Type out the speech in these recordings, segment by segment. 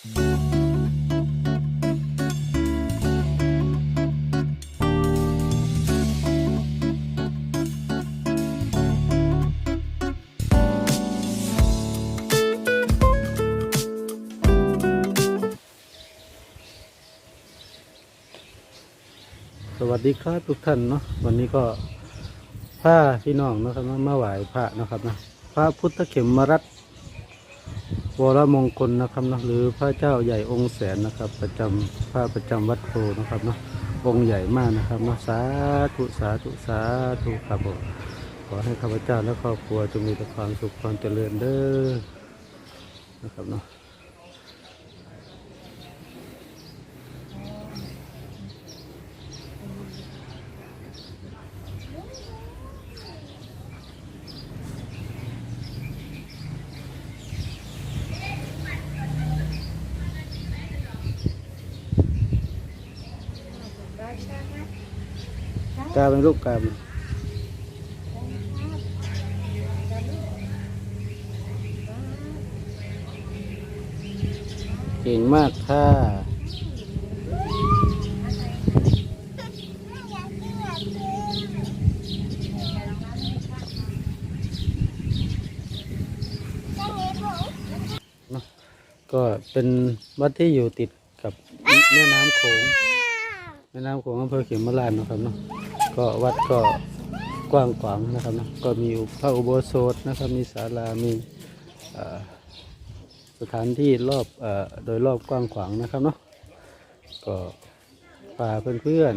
สวัสดีครับทุกท่านเนาะวันนี้ก็พระพี่น้องนะครับมาไหว้พระนะครับนะพระพุทธเข็มมรัต วรมงคลนะครับเนาะหรือพระเจ้าใหญ่องค์แสนนะครับ ประจำพระประจำวัดโพนะครับเนาะองค์ใหญ่มากนะครับเนาะสาธุสาธุสาธุครับผมขอให้ข้าพเจ้าและครอบครัวจงมีแต่ความสุขความเจริญเด้อนะครับเนาะ กาเป็นลูกกาเป็นเก่งมากค่ะเนอะก็เป็นวัดที่อยู่ติดกับแม่น้ำโขงแม่น้ำโขงอำเภอเขมราชนะครับเนาะ ก็วัดก็กว้างขวางนะครับเนาะก็มีพระอุโบสถนะครับมีศาลามีสถานที่รอบอโดยรอบกว้างขวางนะครับเนาะก็พาเพื่อน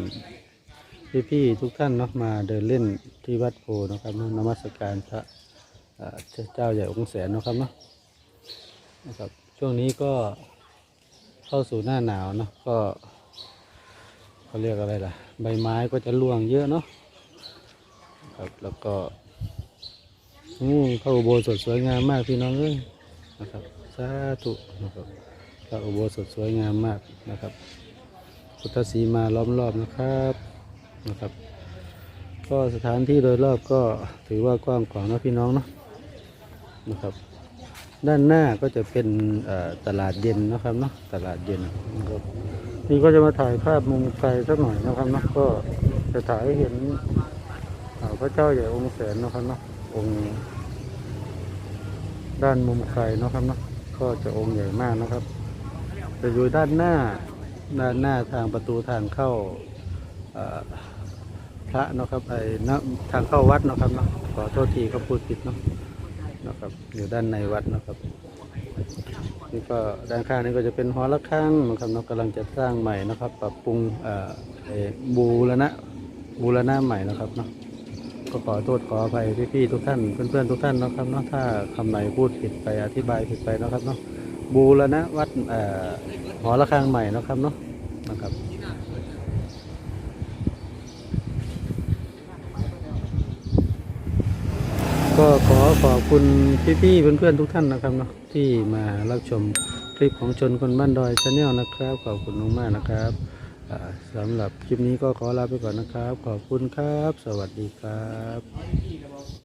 ๆพี่ๆทุกท่านเนาะมาเดินเล่นที่วัดโพนะครับเนาะนมัสการพระเอ่อเจ้าใหญ่องค์แสนนะครับเนาะนะครับช่วงนี้ก็เข้าสู่หน้าหนาวเนาะก็เขาเรียกอะไรล่ะ ใบไม้ก็จะร่วงเยอะเนาะครับแล้วก็อืมพระอุโบสถสวยงามมากพี่น้องเอ้ยนะครับสาธุนะครับพระอุโบสถสวยงามมากนะครับ พุทธสีมาล้อมรอบนะครับนะครับ ก็สถานที่โดยรอบก็ถือว่ากว้างขวางนะพี่น้องเนาะนะครับ ด้านหน้าก็จะเป็นตลาดเย็นนะครับเนาะตลาดเย็นนะครับ นี่ก็จะมาถ่ายภาพมุมไกลสักหน่อยนะครับนะก็จะถ่ายให้เห็นพระเจ้าใหญ่องค์แสนนะครับนะองค์ด้านมุมไกลนะครับนะก็จะองค์ใหญ่มากนะครับจะอยู่ด้านหน้าด้านหน้าทางประตูทางเข้าพระนะครับไอ้นะทางเข้าวัดนะครับนะขอโทษทีเขาพูดผิดเนาะนะครับ อยู่ด้านในวัดนะครับ นี่ก็ด้านข้างนี้ก็จะเป็นหอระฆังนะครับเรากำลังจะสร้างใหม่นะครับ ปรับปรุงบูรณะบูรณะใหม่นะครับเนาะก็ขอโทษขออภัยพี่ๆทุกท่านเพื่อนๆทุกท่านนะครับเนาะถ้าคำไหนพูดผิดไปอธิบายผิดไปนะครับเนาะบูรณะวัดหอระฆังใหม่นะครับเนาะนะครับ ก็ขอขอบคุณพี่ๆเพื่อนๆทุกท่านนะครับเนาะที่มารับชมคลิปของชนคนบ้านดอยชาแนลนะครับ ขอบคุณมากๆนะครับสำหรับคลิปนี้ก็ขอลาไปก่อนนะครับ ขอบคุณครับ สวัสดีครับ